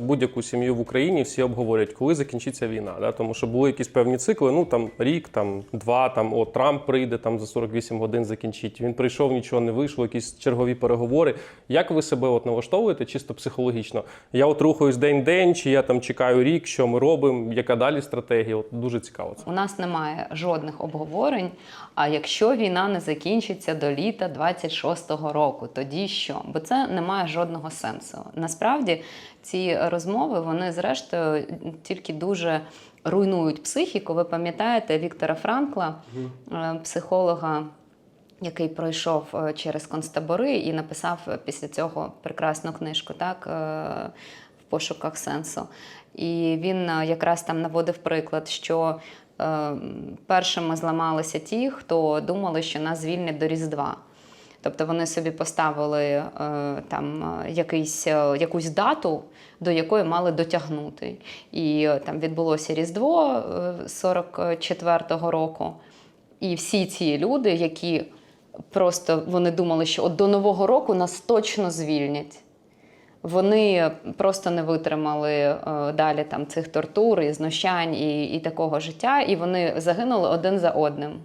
будь-яку сім'ю в Україні всі обговорюють, коли закінчиться війна. Да? Тому що були якісь певні цикли, ну там рік, там два, там о, Трамп прийде там за 48 годин закінчить. Він прийшов, нічого не вийшло, якісь чергові переговори. Як ви себе от налаштовуєте чисто психологічно? Я от рухаюсь день-день, чи я там чекаю рік, що ми робимо, яка далі стратегія? От дуже цікаво це. У нас немає жодних обговорень. А якщо війна не закінчиться до літа 26-го року, тоді що? Бо це не має жодного сенсу. Насправді ці розмови вони зрештою тільки дуже руйнують психіку. Ви пам'ятаєте Віктора Франкла, е, психолога. Який пройшов е, через концтабори і написав після цього прекрасну книжку, так е, в пошуках сенсу. І він якраз там наводив приклад, що першими зламалися ті, хто думали, що нас звільнять до Різдва. Тобто вони собі поставили е, там е, якийсь, е, якусь дату, до якої мали дотягнути. І там відбулося Різдво е, 44-го року. І всі ці люди, які просто вони думали, що от до Нового року нас точно звільнять. Вони просто не витримали далі там цих тортур і знущань і, і такого життя, і вони загинули один за одним.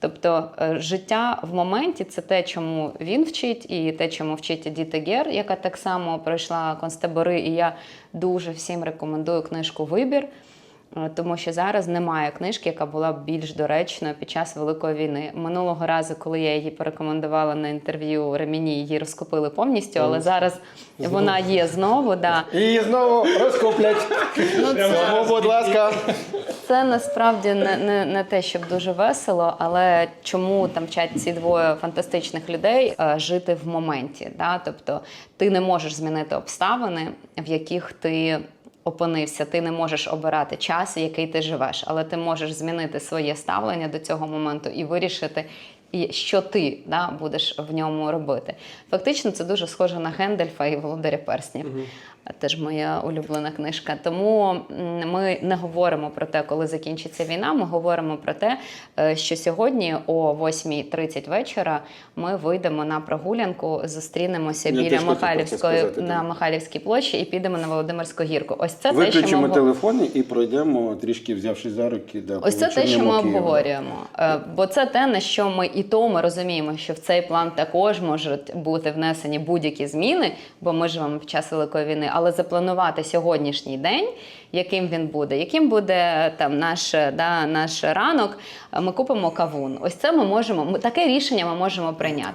Тобто е, життя в моменті це те, чому він вчить, і те, чому вчить Діта Гер, яка так само пройшла концтабори. І я дуже всім рекомендую книжку Вибір. Е, Тому що зараз немає книжки, яка була б більш доречною під час Великої війни. Минулого разу, коли я її порекомендувала на інтерв'ю Реміні, її розкупили повністю, але зараз вона є знову. Да. І знову розкуплять. Ну, це, будь ласка. Це насправді не, не, не те, щоб дуже весело, але чому там вчать ці двоє фантастичних людей е, жити в моменті? Да? Тобто ти не можеш змінити обставини, в яких ти. Опинився, ти не можеш обирати час, який ти живеш, але ти можеш змінити своє ставлення до цього моменту і вирішити, що ти да, будеш в ньому робити. Фактично, це дуже схоже на Гендельфа і Володаря Перснів. Теж моя улюблена книжка. Тому ми не говоримо про те, коли закінчиться війна. Ми говоримо про те, е, що сьогодні о 8.30 вечора ми вийдемо на прогулянку, зустрінемося Я біля Михайлівської сказати, на. Михайлівській площі і підемо на Володимирську гірку. Ось це те, що ми телефони і пройдемо, трішки взявшись за руки. Да, Ось це те, що ми Києву. обговорюємо. Е, Бо це те, на що ми і то ми розуміємо, що в цей план також можуть бути внесені будь-які зміни, бо ми живемо під час великої війни. Але запланувати сьогоднішній день, яким він буде, яким буде там наш, да, наш ранок, ми купимо кавун. Ось це ми можемо. Таке рішення ми можемо прийняти.